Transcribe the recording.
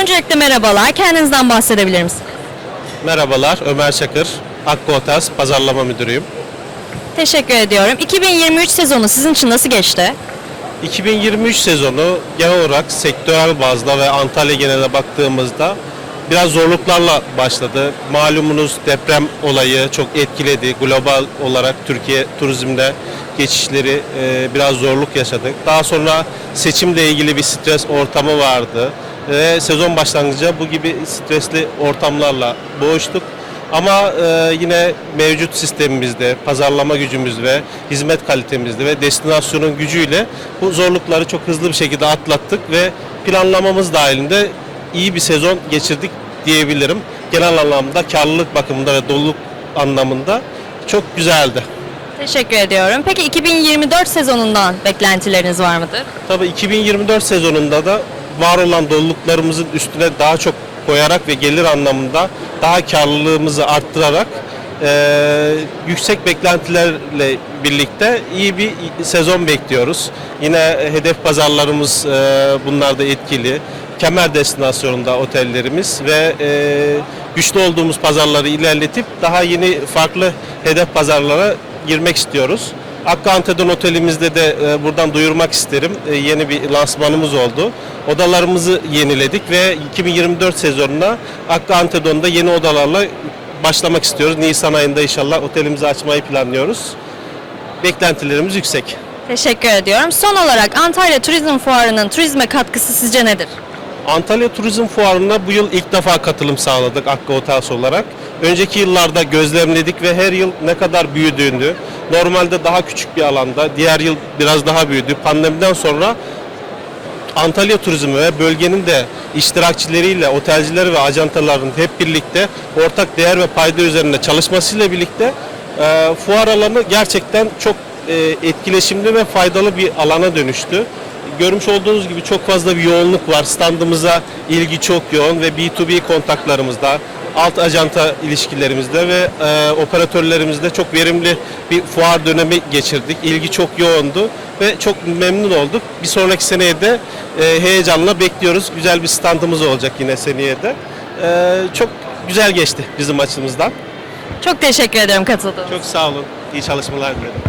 Öncelikle merhabalar. Kendinizden bahsedebilir misiniz? Merhabalar, Ömer Çakır. Hakkı Otas, Pazarlama Müdürüyüm. Teşekkür ediyorum. 2023 sezonu sizin için nasıl geçti? 2023 sezonu genel olarak sektörel bazda ve Antalya geneline baktığımızda biraz zorluklarla başladı. Malumunuz deprem olayı çok etkiledi. Global olarak Türkiye turizmde geçişleri e, biraz zorluk yaşadık. Daha sonra seçimle ilgili bir stres ortamı vardı. Ve sezon başlangıcı bu gibi stresli ortamlarla boğuştuk. Ama e, yine mevcut sistemimizde, pazarlama gücümüz ve hizmet kalitemizde ve destinasyonun gücüyle bu zorlukları çok hızlı bir şekilde atlattık ve planlamamız dahilinde iyi bir sezon geçirdik diyebilirim. Genel anlamda karlılık bakımında ve doluluk anlamında çok güzeldi. Teşekkür ediyorum. Peki 2024 sezonundan beklentileriniz var mıdır? Tabii 2024 sezonunda da var olan doluluklarımızın üstüne daha çok koyarak ve gelir anlamında daha karlılığımızı arttırarak eee, yüksek beklentilerle birlikte iyi bir sezon bekliyoruz. Yine hedef pazarlarımız eee bunlarda etkili. Kemer destinasyonunda otellerimiz ve eee, güçlü olduğumuz pazarları ilerletip daha yeni farklı hedef pazarlara girmek istiyoruz. Hakkı Antedon Otelimizde de e, buradan duyurmak isterim. E, yeni bir lansmanımız oldu. Odalarımızı yeniledik ve 2024 sezonuna Hakkı Antedon'da yeni odalarla başlamak istiyoruz. Nisan ayında inşallah otelimizi açmayı planlıyoruz. Beklentilerimiz yüksek. Teşekkür ediyorum. Son olarak Antalya Turizm Fuarı'nın turizme katkısı sizce nedir? Antalya Turizm Fuarı'na bu yıl ilk defa katılım sağladık Hakkı Otels olarak. Önceki yıllarda gözlemledik ve her yıl ne kadar büyüdüğünü, normalde daha küçük bir alanda, diğer yıl biraz daha büyüdü. Pandemiden sonra Antalya Turizmi ve bölgenin de iştirakçileriyle, otelcileri ve ajantaların hep birlikte ortak değer ve payda üzerinde çalışmasıyla birlikte e, fuar alanı gerçekten çok e, etkileşimli ve faydalı bir alana dönüştü. Görmüş olduğunuz gibi çok fazla bir yoğunluk var. Standımıza ilgi çok yoğun ve B2B kontaklarımızda, alt ajanta ilişkilerimizde ve e, operatörlerimizde çok verimli bir fuar dönemi geçirdik. İlgi çok yoğundu ve çok memnun olduk. Bir sonraki seneye de e, heyecanla bekliyoruz. Güzel bir standımız olacak yine seneye de. E, çok güzel geçti bizim açımızdan. Çok teşekkür ederim katıldığınız için. Çok sağ olun. İyi çalışmalar dilerim.